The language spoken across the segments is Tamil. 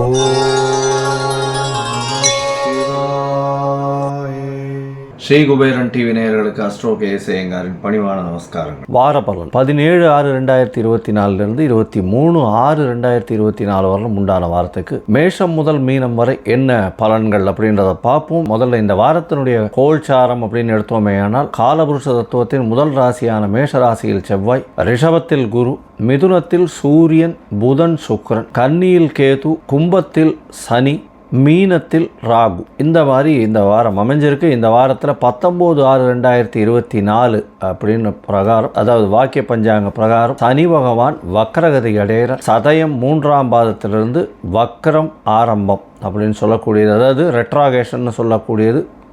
Oh. ஸ்ரீ குபேரன் டிவி நேயர்களுக்கு அஸ்ட்ரோ கேசேயங்காரின் பணிவான நமஸ்காரங்கள். வார பலன். பதினேழு ஆறு ரெண்டாயிரத்தி இருபத்தி நாலுலேருந்து இருபத்தி மூணு ஆறு ரெண்டாயிரத்தி இருபத்தி நாலு வரலும் உண்டான வாரத்துக்கு மேஷம் முதல் மீனம் வரை என்ன பலன்கள் அப்படின்றத பார்ப்போம். முதல்ல இந்த வாரத்தினுடைய கோல்சாரம் அப்படின்னு எடுத்தோமேயானால் காலபுருஷ தத்துவத்தின் முதல் ராசியான மேஷ ராசியில் செவ்வாய் ரிஷபத்தில் குரு மிதுனத்தில் சூரியன் புதன் சுக்ரன் கன்னியில் கேது கும்பத்தில் சனி மீனத்தில் ராகு. இந்த மாதிரி இந்த வாரம் அமைஞ்சிருக்கு. இந்த வாரத்தில் பத்தொம்போது ஆறு ரெண்டாயிரத்தி இருபத்தி நாலு அப்படின்னு பிரகாரம் அதாவது வாக்கிய பஞ்சாங்க பிரகாரம் சனி பகவான் வக்கரகதி அடைகிற சதயம் மூன்றாம் பாதத்திலிருந்து வக்கரம் ஆரம்பம் அப்படின்னு சொல்லக்கூடியது. அதாவது ரெட்ராகேஷன் சொல்லக்கூடியது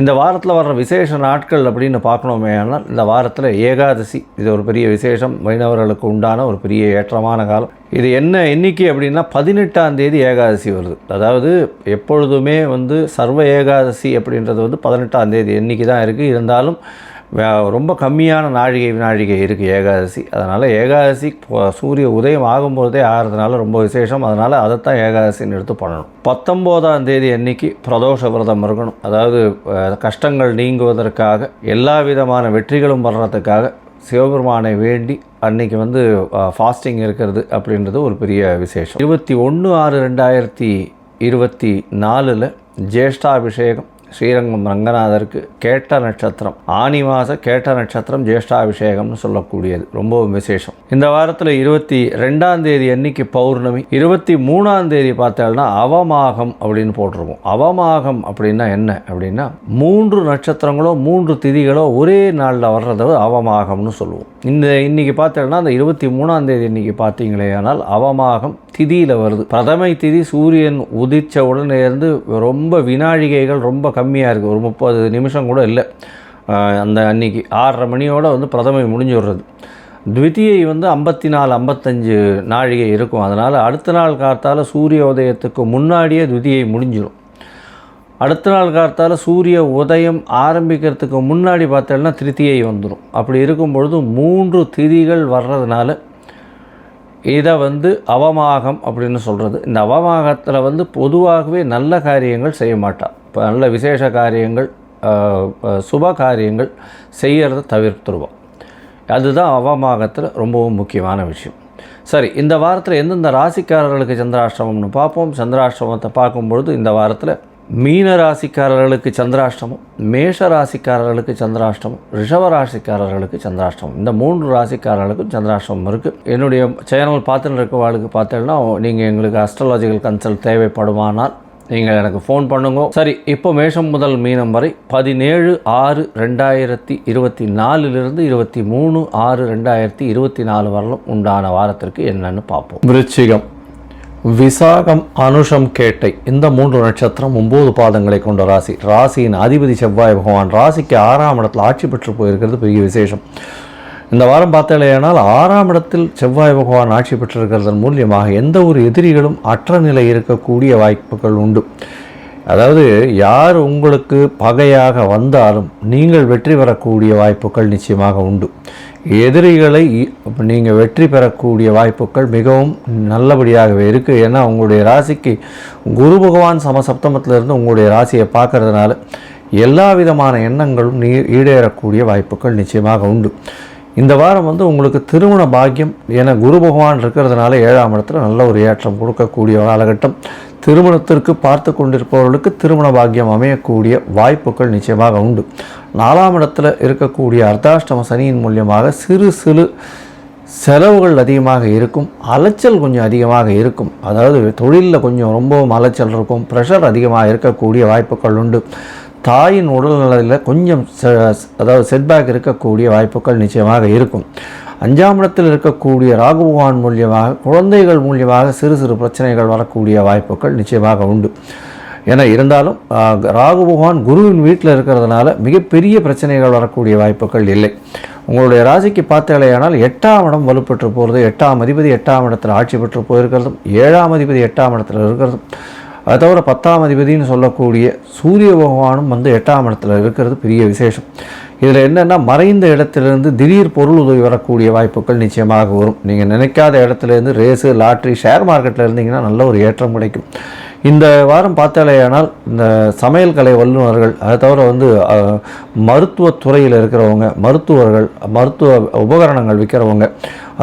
இந்த வாரத்தில் வர்ற விசேஷ நாட்கள் அப்படின்னு பார்க்கணுமே ஆனால் இந்த வாரத்தில் ஏகாதசி. இது ஒரு பெரிய விசேஷம். வைணவர்களுக்கு உண்டான ஒரு பெரிய ஏற்றமான காலம். இது என்ன எண்ணிக்கை அப்படின்னா பதினெட்டாம் தேதி ஏகாதசி வருது. அதாவது எப்பொழுதுமே வந்து சர்வ ஏகாதசி அப்படின்றது வந்து பதினெட்டாம் தேதி எண்ணிக்கை தான் இருக்குது இருந்தாலும் ரொம்ப கம்மியான நாழிகை நாழிகை இருக்குது ஏகாதசி. அதனால் ஏகாதசி சூரிய உதயம் ஆகும்போதே ஆகிறதுனால ரொம்ப விசேஷம். அதனால் அதைத்தான் ஏகாதசின்னு எடுத்து பண்ணணும். பத்தொம்போதாம் தேதி அன்னைக்கு பிரதோஷ விரதம் இருக்கணும். அதாவது கஷ்டங்கள் நீங்குவதற்காக எல்லா விதமான வெற்றிகளும் வர்றதுக்காக சிவபெருமானை வேண்டி அன்னைக்கு வந்து ஃபாஸ்டிங் இருக்கிறது அப்படின்றது ஒரு பெரிய விசேஷம். இருபத்தி ஒன்று ஆறு ரெண்டாயிரத்தி இருபத்தி நாலில் ஜேஷ்டாபிஷேகம் ஸ்ரீரங்கம் ரங்கநாதருக்கு கேட்ட நட்சத்திரம் ஆனி மாத கேட்ட நட்சத்திரம் ஜேஷ்டாபிஷேகம்னு சொல்லக்கூடியது. ரொம்பவும் விசேஷம். இந்த வாரத்தில் இருபத்தி ரெண்டாம் தேதி அன்னைக்கு பௌர்ணமி இருபத்தி மூணாம் தேதி பார்த்தோம்னா அவமாகம் அப்படின்னு போட்டிருப்போம் அவமாகம் அப்படின்னா என்ன? அப்படின்னா மூன்று நட்சத்திரங்களோ மூன்று திதிகளோ ஒரே நாளில் வர்றத அவமாகம்னு சொல்லுவோம். இந்த இன்னைக்கு பார்த்தோம்னா அந்த இருபத்தி மூணாம் தேதி இன்னைக்கு பார்த்தீங்களே ஆனால் அவமாகம் திதியில் வருது. பிரதமை திதி சூரியன் உதிச்ச உடனே இருந்து ரொம்ப வினாழிகைகள் ரொம்ப கம்மியாக இருக்குது ஒரு முப்பது நிமிஷம் கூட இல்லை. அந்த அன்னைக்கு ஆறரை மணியோட வந்து பிரதமை முடிஞ்சு விடுறது. த்விதியை வந்து ஐம்பத்தி நாலு ஐம்பத்தஞ்சு நாழிகை இருக்கும். அதனால் அடுத்த நாள் காத்தால் சூரிய உதயத்துக்கு முன்னாடியே த்விதியை முடிஞ்சிடும் அடுத்த நாள் காத்தால் சூரிய உதயம் ஆரம்பிக்கிறதுக்கு முன்னாடி பார்த்தோம்னா திருத்தியை வந்துடும் அப்படி இருக்கும் பொழுது மூன்று திதிகள் வர்றதுனால இதை வந்து அவமாகம் அப்படின்னு சொல்கிறது இந்த அவமாகத்தில் வந்து பொதுவாகவே நல்ல காரியங்கள் செய்ய மாட்டாள் இப்போ நல்ல விசேஷ காரியங்கள் சுப காரியங்கள் செய்கிறத தவிர்த்துருவோம் அதுதான் அவமாகத்தில் ரொம்பவும் முக்கியமான விஷயம். சரி இந்த வாரத்தில் எந்தெந்த ராசிக்காரர்களுக்கு சந்திராஷ்டமம்னு பார்ப்போம். சந்திராஷ்டமத்தை பார்க்கும்பொழுது இந்த வாரத்தில் மீன ராசிக்காரர்களுக்கு சந்திராஷ்டமம் மேஷ ராசிக்காரர்களுக்கு சந்திராஷ்டமம் ரிஷப ராசிக்காரர்களுக்கு சந்திராஷ்டமம். இந்த மூன்று ராசிக்காரர்களுக்கும் சந்திராஷ்டமம் இருக்குது என்னுடைய சேனல் பார்த்துட்டு வாழ்க்கை பார்த்தீங்கன்னா நீங்கள் எங்களுக்கு அஸ்ட்ராலஜிக்கல் கன்சல்ட் தேவைப்படுமானால் நீங்கள் எனக்கு ஃபோன் பண்ணுங்க. சரி இப்போ மேஷம் முதல் மீனம் வரை பதினேழு ஆறு ரெண்டாயிரத்தி இருபத்தி நாலுலேருந்து இருபத்தி மூணு ஆறு ரெண்டாயிரத்தி இருபத்தி நாலு வரலும் உண்டான வாரத்திற்கு என்னன்னு பார்ப்போம். விருச்சிகம். விசாகம் அனுஷம் கேட்டை. இந்த மூன்று நட்சத்திரம் ஒம்பது பாதங்களை கொண்ட ராசி. ராசியின் அதிபதி செவ்வாய் பகவான். ராசிக்கு ஆறாம் இடத்தில் ஆட்சி பெற்று போயிருக்கிறது பெரிய விசேஷம். இந்த வாரம் பார்த்தாலேயானால் ஆறாம் இடத்தில் செவ்வாய் பகவான் ஆட்சி பெற்றிருக்கிறதன் மூலியமாக எந்த ஒரு எதிரிகளும் அற்ற நிலை இருக்கக்கூடிய வாய்ப்புகள் உண்டு. அதாவது யார் உங்களுக்கு பகையாக வந்தாலும் நீங்கள் வெற்றி பெறக்கூடிய வாய்ப்புகள் நிச்சயமாக உண்டு. எதிரிகளை நீங்கள் வெற்றி பெறக்கூடிய வாய்ப்புகள் மிகவும் நல்லபடியாகவே இருக்குது ஏன்னா உங்களுடைய ராசிக்கு குரு பகவான் சமசப்தமத்திலிருந்து உங்களுடைய ராசியை பார்க்கறதுனால எல்லா விதமான எண்ணங்களும் நீ ஈடேறக்கூடிய வாய்ப்புகள் நிச்சயமாக உண்டு. இந்த வாரம் வந்து உங்களுக்கு திருமண பாக்கியம் என குரு பகவான் இருக்கிறதுனால ஏழாம் இடத்துல நல்ல ஒரு ஏற்றம் கொடுக்கக்கூடிய காலகட்டம். திருமணத்திற்கு பார்த்து கொண்டிருப்பவர்களுக்கு திருமண பாக்கியம் அமையக்கூடிய வாய்ப்புகள் நிச்சயமாக உண்டு. நாலாம் இடத்துல இருக்கக்கூடிய அர்த்தாஷ்டம சனியின் மூலியமாக சிறு சிறு செலவுகள் அதிகமாக இருக்கும். அலைச்சல் கொஞ்சம் அதிகமாக இருக்கும். அதாவது தொழிலில் கொஞ்சம் ரொம்பவும் அலைச்சல் இருக்கும். ப்ரெஷர் அதிகமாக இருக்கக்கூடிய வாய்ப்புகள் உண்டு. தாயின் உடல்நலத்தில் கொஞ்சம் செ- அதாவது செட்பேக் இருக்கக்கூடிய வாய்ப்புகள் நிச்சயமாக இருக்கும். அஞ்சாம் இடத்தில் இருக்கக்கூடிய ராகுபகவான் மூலியமாக குழந்தைகள் மூலியமாக சிறு சிறு பிரச்சனைகள் வரக்கூடிய வாய்ப்புகள் நிச்சயமாக உண்டு. ஏன்னா இருந்தாலும் ராகு பகவான் குருவின் வீட்டில் இருக்கிறதுனால மிகப்பெரிய பிரச்சனைகள் வரக்கூடிய வாய்ப்புகள் இல்லை. உங்களுடைய ராசிக்கு பார்த்தாலேயானால் எட்டாம் இடம் வலுப்பெற்று போகிறது. எட்டாம் அதிபதி எட்டாம் இடத்தில் ஆட்சி பெற்று போயிருக்கிறதும் ஏழாம் அதிபதி எட்டாம் இடத்தில் இருக்கிறதும் அது தவிர பத்தாம் அதிபதினு சொல்லக்கூடிய சூரிய பகவானும் வந்து எட்டாம் இடத்துல இருக்கிறது பெரிய விசேஷம். இதில் என்னென்னா மறைந்த இடத்துலேருந்து திடீர் பொருள் உதவி வரக்கூடிய வாய்ப்புகள் நிச்சயமாக வரும். நீங்கள் நினைக்காத இடத்துலேருந்து ரேஸு லாட்ரி ஷேர் மார்க்கெட்டில் இருந்தீங்கன்னா நல்ல ஒரு ஏற்றம் கிடைக்கும். இந்த வாரம் பார்த்தாலேயானால் இந்த சமையல் கலை வல்லுநர்கள் அதை தவிர வந்து மருத்துவத்துறையில் இருக்கிறவங்க மருத்துவர்கள் மருத்துவ உபகரணங்கள் விற்கிறவங்க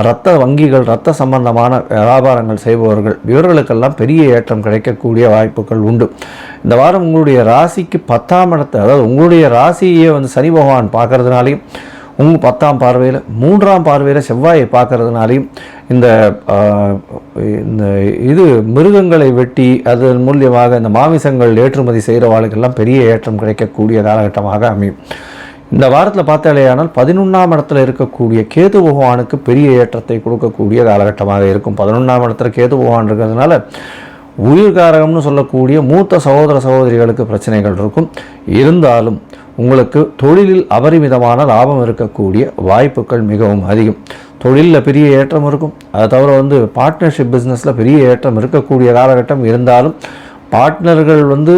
இரத்த வங்கிகள் இரத்த சம்பந்தமான வியாபாரங்கள் செய்பவர்கள் இவர்களுக்கெல்லாம் பெரிய ஏற்றம் கிடைக்கக்கூடிய வாய்ப்புகள் உண்டு. இந்த வாரம் உங்களுடைய ராசிக்கு பத்தாம் இடத்தை அதாவது உங்களுடைய ராசியே வந்து சனி பகவான் பார்க்குறதுனாலையும் உங்கள் பத்தாம் பார்வையில் மூன்றாம் பார்வையில் செவ்வாயை பார்க்கறதுனாலையும் இந்த இந்த இது மிருகங்களை வெட்டி அதன் மூலியமாக இந்த மாமிசங்கள் ஏற்றுமதி செய்கிறவாளுக்கெல்லாம் பெரிய ஏற்றம் கிடைக்கக்கூடிய காலகட்டமாக அமையும். இந்த வாரத்தில் பார்த்தாலேயானால் பதினொன்றாம் இடத்துல இருக்கக்கூடிய கேது பகவானுக்கு பெரிய ஏற்றத்தை கொடுக்கக்கூடிய காலகட்டமாக இருக்கும். பதினொன்றாம் இடத்துல கேது பகவான் இருக்கிறதுனால உயிர்காரகம்னு சொல்லக்கூடிய மூத்த சகோதர சகோதரிகளுக்கு பிரச்சனைகள் இருக்கும். இருந்தாலும் உங்களுக்கு தொழிலில் அபரிமிதமான லாபம் இருக்கக்கூடிய வாய்ப்புகள் மிகவும் அதிகம். தொழிலில் பெரிய ஏற்றம் இருக்கும். அதை தவிர வந்து பார்ட்னர்ஷிப் பிஸ்னஸில் பெரிய ஏற்றம் இருக்கக்கூடிய காலகட்டம் இருந்தாலும் பார்ட்னர்கள் வந்து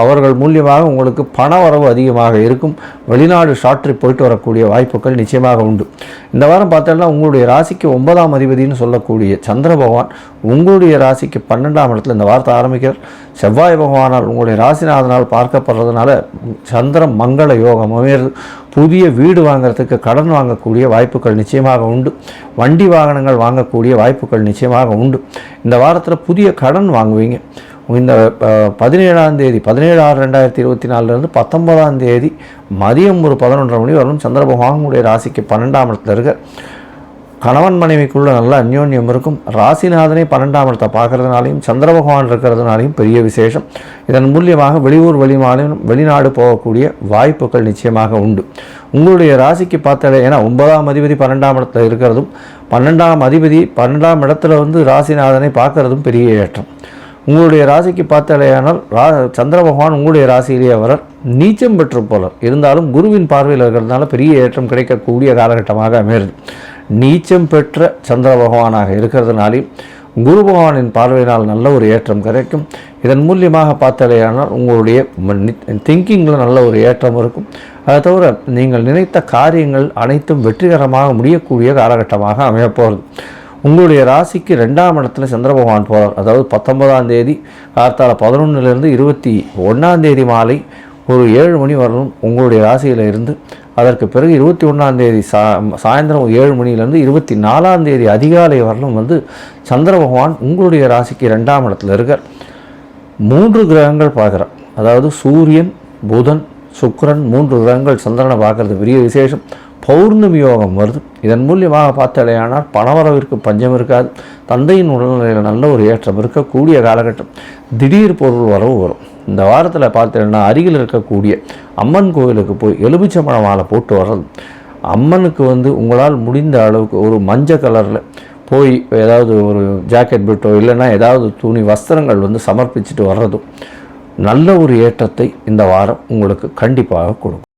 அவர்கள் மூலியமாக உங்களுக்கு பண வரவு அதிகமாக இருக்கும். வெளிநாடு ஷார்ட் ட்ரிப் போயிட்டு வரக்கூடிய வாய்ப்புகள் நிச்சயமாக உண்டு. இந்த வாரம் பார்த்தோம்னா உங்களுடைய ராசிக்கு ஒன்பதாம் அதிபதினு சொல்லக்கூடிய சந்திர பகவான் உங்களுடைய ராசிக்கு பன்னெண்டாம் இடத்துல இந்த வார்த்தை ஆரம்பிக்கிறார். செவ்வாய் பகவானால் உங்களுடைய ராசிநாதனால் பார்க்கப்படுறதுனால சந்திர மங்கள யோகம் அமையிறது புதிய வீடு வாங்குறதுக்கு கடன் வாங்கக்கூடிய வாய்ப்புகள் நிச்சயமாக உண்டு. வண்டி வாகனங்கள் வாங்கக்கூடிய வாய்ப்புகள் நிச்சயமாக உண்டு. இந்த வாரத்தில் புதிய கடன் வாங்குவீங்க. இந்த பதினேழாம் தேதி பதினேழு ஆறு ரெண்டாயிரத்தி இருபத்தி நாலுலேருந்து பத்தொன்பதாம் தேதி மதியம் ஒரு பதினொன்றரை மணி வரலும் சந்திர பகவானுடைய ராசிக்கு பன்னெண்டாம் இடத்துல இருக்க. கணவன் மனைவிக்குள்ள நல்ல அந்யோன்யம் இருக்கும். ராசிநாதனை பன்னெண்டாம் இடத்தை பார்க்கறதுனாலையும் சந்திர பகவான் இருக்கிறதுனாலையும் பெரிய விசேஷம். இதன் மூலியமாக வெளியூர் வெளிமாநிலம் வெளிநாடு போகக்கூடிய வாய்ப்புகள் நிச்சயமாக உண்டு. உங்களுடைய ராசிக்கு பார்த்தாலே ஏன்னா ஒன்பதாம் அதிபதி பன்னெண்டாம் இடத்துல இருக்கிறதும் பன்னெண்டாம் அதிபதி பன்னெண்டாம் இடத்துல வந்து ராசிநாதனை பார்க்கறதும் பெரிய ஏற்றம். உங்களுடைய ராசிக்கு பார்த்தாலேயானால் ரா சந்திர பகவான் உங்களுடைய ராசியிலேயே வரார் நீச்சம் பெற்று போலர் இருந்தாலும் குருவின் பார்வையில் இருக்கிறதுனால பெரிய ஏற்றம் கிடைக்கக்கூடிய காலகட்டமாக அமைகிறது. நீச்சம் பெற்ற சந்திர பகவானாக இருக்கிறதுனாலையும் குரு பகவானின் பார்வையினால் நல்ல ஒரு ஏற்றம் கிடைக்கும். இதன் மூலியமாக பார்த்தாலேயானால் உங்களுடைய திங்கிங்கில் நல்ல ஒரு ஏற்றம் இருக்கும். அதை தவிர நீங்கள் நினைத்த காரியங்கள் அனைத்தும் வெற்றிகரமாக முடியக்கூடிய காலகட்டமாக அமையப்போகிறது உங்களுடைய ராசிக்கு ரெண்டாம் இடத்துல சந்திர பகவான் போகிறார் அதாவது பத்தொன்பதாம் தேதி கார்த்தால பதினொன்றுலேருந்து இருபத்தி ஒன்றாம் தேதி மாலை ஒரு ஏழு மணி வரலும் உங்களுடைய ராசியில் இருந்து அதற்கு பிறகு இருபத்தி ஒன்றாம் தேதி சா சாயந்தரம் ஏழு மணிலேருந்து இருபத்தி நாலாம் தேதி அதிகாலை வரலும் வந்து சந்திர பகவான் உங்களுடைய ராசிக்கு ரெண்டாம் இடத்துல இருக்கார். மூன்று கிரகங்கள் பார்க்குறார். அதாவது சூரியன் புதன் சுக்கரன் மூன்று கிரகங்கள் சந்திரனை பார்க்கறது. பெரிய விசேஷம். பௌர்ணமி யோகம் வருது. இதன் மூலியமாக பார்த்தாலேயானால் பணவரவிற்கு பஞ்சம் இருக்காது. தந்தையின் உடல்நிலையில் நல்ல ஒரு ஏற்றம் இருக்கக்கூடிய காலகட்டம். திடீர் பொருள் வரவு வரும். இந்த வாரத்தில் பார்த்தீங்கன்னா அருகில் இருக்கக்கூடிய அம்மன் கோவிலுக்கு போய் எலுமிச்சம்பழ மாலை போட்டு வர்றது. அம்மனுக்கு வந்து உங்களால் முடிந்த அளவுக்கு ஒரு மஞ்சள் கலரில் போய் ஏதாவது ஒரு ஜாக்கெட் பிட்டோ இல்லைன்னா ஏதாவது துணி வஸ்திரங்கள் வந்து சமர்ப்பிச்சுட்டு வர்றதும் நல்ல ஒரு ஏற்றத்தை இந்த வாரம் உங்களுக்கு கண்டிப்பாக கொடுக்கும்.